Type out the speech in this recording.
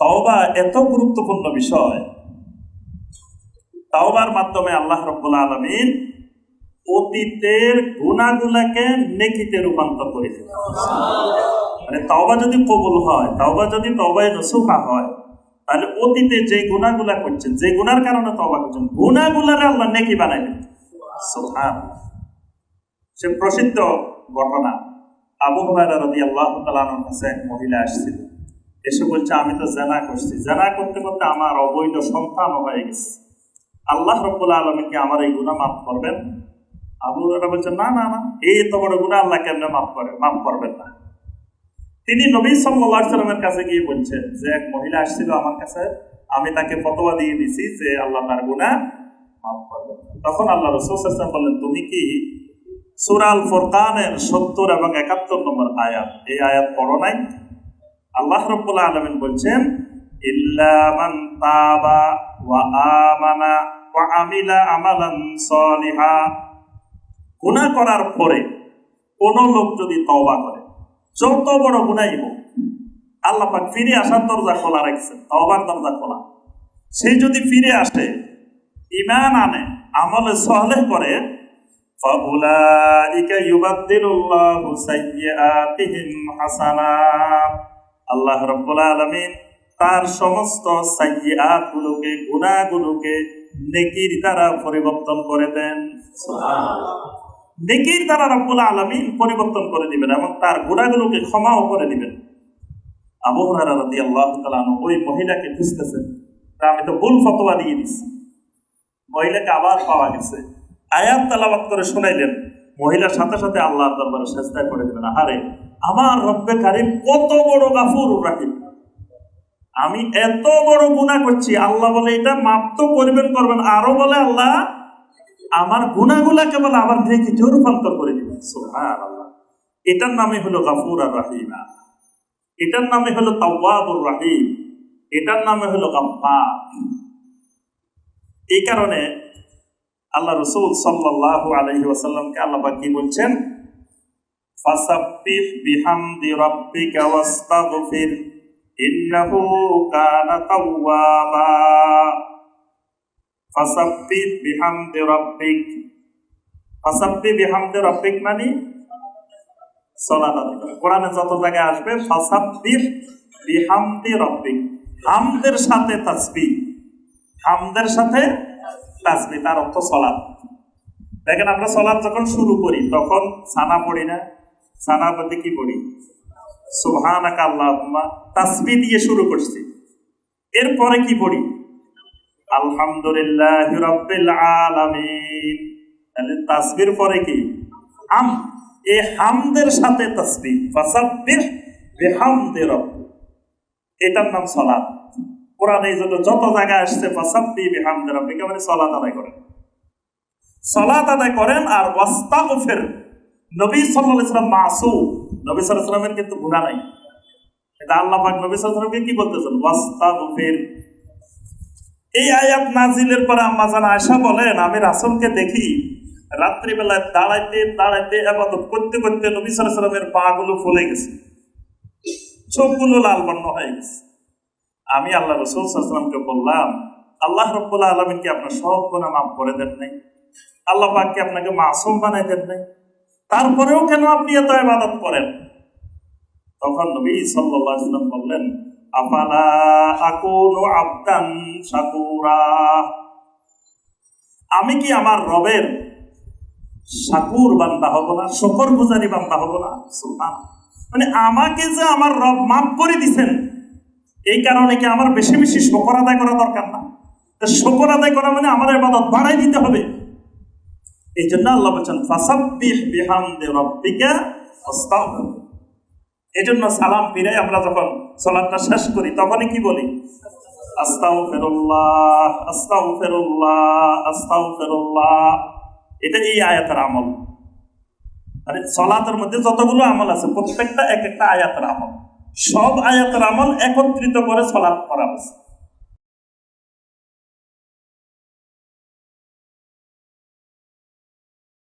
তাওবা এত গুরুত্বপূর্ণ বিষয়। তাওবার মাধ্যমে আল্লাহ রব্বুল আলমিন অতীতের গুণাগুলাকে নেকিতে রূপান্তর করেছে মানে তাওবা যদি কবুল হয়, তাওবা যদি তবায় নসুহা হয়, তাহলে অতীতে যে গুণাগুলা করছেন, যে গুনার কারণে তবা করছেন গুণাগুলারে আল্লাহ নেকি বানাইলেন। সে প্রসিদ্ধ ঘটনা। আবু হুরায়রা রাদিয়াল্লাহু কাছে এক মহিলা আসছিল। এসে বলছে, আমি তো জানা করছি। জানা করতে করতে আমার অবৈধ সন্তান হয়ে গেছে। আল্লাহ রব্বুল আলমী কি আমার এই গুণা মাফ করবেন? আবু হুরায়রা বলছে, না না না, এই এত বড় গুণা আল্লাহ কেমনে মাফ করে, মাফ করবেন না। তিনি নবী আলাইহি সাল্লামের কাছে গিয়ে বলছেন যে, এক মহিলা আসছিল আমার কাছে, আমি তাকে ফতোয়া দিয়ে দিছি যে, আল্লাহ তার গুণা মাফ করবেন তখন আল্লাহ রসুল বললেন, তুমি কি সুরাল ফোরকানের সত্তর এবং একাত্তর নম্বর আয়াত, এই আয়াত পড়ো নাই? আল্লাহ রব্বুল আলমিন বলছেন ইল্লা মান তাবা ওয়া আমানা ওয়া আমিলা আমালান সলিহা গুনাহ করার পরে কোন লোক যদি তওবা করে যত বড় গুনাই হোক আল্লাহ পাক ফিরে আসার দরজা খোলা রাখছেন তওবার দরজা খোলা সে যদি ফিরে আসে ইমান আনে আমলে সহলে করে فأولئك يبدل الله سيئاتهم حسنات আল্লাহ রব্বুল আলমিন তার সমস্ত সাইয়াত গুলোকে গুণাগুলোকে নেকির দ্বারা পরিবর্তন করে দেন। নেকির দ্বারা রব্বুল আলমিন পরিবর্তন করে দিবেন এবং তার গুণাগুলোকে ক্ষমাও করে দিবেন। আবু হুরায়রা রাদিয়াল্লাহু তাআলা আনহু ওই মহিলাকে খুঁজতেছেন। তা আমি তো ভুল ফতোয়া দিয়ে দিচ্ছি মহিলাকে আবার পাওয়া গেছে। আয়াত তালাবাত করে শোনাইলেন। মহিলার সাথে সাথে আল্লাহর দরবারে চেষ্টা করে দিলেন। আহারে, আমার রব্বে কারিম কত বড় গাফুর রাহিম। আমি এত বড় গুণা করছি, আল্লাহ বলে এটা মাপ তো করবেন করবেন। আরও বলে আল্লাহ, আমার গুণাগুলাকে বলে আবার নেকিতে রূপান্তর করে দিবেন। সুবহান আল্লাহ এটার নামে হলো গাফুর আর রাহিমা। এটার নামে হলো তাওয়াবুর রাহিম। এটার নামে হলো গাফফার। এই কারণে আল্লাহ রসুল সাল্লাল্লাহু আলাইহি ওয়াসাল্লামকে আল্লাহ কি বলছেন? ফাসাব্বিহ বিহামদি রাব্বিকা ওয়াস্তাগফির, ইন্নাহু কানা তাওয়াবা। ফাসাব্বিহ বিহামদি রাব্বিক। ফাসাব্বিহ বিহামদি রাব্বিক মানে সালাত আদায় করা। কোরআনে যত জায়গায় আসবে, ফাসাব্বিহ বিহামদি রাব্বিক। হামদের সাথে তাসবিহ। হামদের সাথে তাসবি তার অর্থ সলাদ দেখেন, আমরা সলাদ যখন শুরু করি, তখন সানা পড়ি না? সানা বলতে কি পড়ি? সুবহানাকা আল্লাহুম্মা, তাসবি দিয়ে শুরু করছি। এরপরে কি পড়ি? আলহামদুলিল্লাহ রাব্বিল আলামিন। তাহলে তাসবির পরে কি? হাম। এই হামদের সাথে তাসবি। ফাসাব্বিহ বিহামদি রাব্বিক এটার নাম সলাদ কোরআন এই জন্য যত জায়গায় আসছে, ফাসাব্বি বিহামদি রাব্বিকা মানে সালাত আদায় করেন। সালাত আদায় করেন আর ওয়াস্তাগফির। নবী সাল্লাল্লাহু আলাইহি মাসুম। নবী সাল্লাল্লাহু কিন্তু গুনাহ নাই। এটা আল্লাহ পাক নবী কি বলতেছেন? ওয়াস্তাগফির। এই আয়াত নাজিলের পরে আম্মা জান আয়েশা বলেন, আমি রাসূলকে দেখি রাত্রিবেলায় দাঁড়াইতে দাঁড়াইতে আবাদত করতে করতে নবী সাল্লাল্লাহু আলাইহি সাল্লামের পা গুলো ফুলে গেছে। চোখগুলো লাল বর্ণ হয়ে গেছে। আমি আল্লাহ রসুল সাল্লামকে বললাম, আল্লাহ রব্বুল্লাহ আলমিন কি আপনার সব গুণা মাফ করে দেন নাই? আল্লাহ পাককে আপনাকে মাসুম বানাই দেন নাই? তারপরেও কেন আপনি এত ইবাদত করেন? তখন নবী সাল্লাল্লাহু সাল্লাম বললেন আমি কি আমার রবের শাকুর বান্দা হব না? শকর গুজারি বান্দা হব না? মানে আমাকে যে আমার রব মাফ করে দিছেন এই কারণে কি আমার বেশি বেশি শকর আদায় করা দরকার না? শকর আদায় করা মানে আমার ইবাদত বাড়াই দিতে হবে। এই জন্য আল্লাহ বলছেন, ফাসাব্বিহ বিহামদি রাব্বিকা আস্তাগফির এই জন্য সালাম ফিরে আমরা যখন সালাতটা শেষ করি, তখনই কি বলি? আস্তাগফিরুল্লাহ আস্তাগফিরুল্লাহ আস্তাগফিরুল্লাহ। এটা এই আয়াতের আমল। মানে সলাতের মধ্যে যতগুলো আমল আছে, প্রত্যেকটা এক একটা আয়াতের আমল। সব আয়াতের আমল একত্রিত করে সলাপ করা হয়েছে।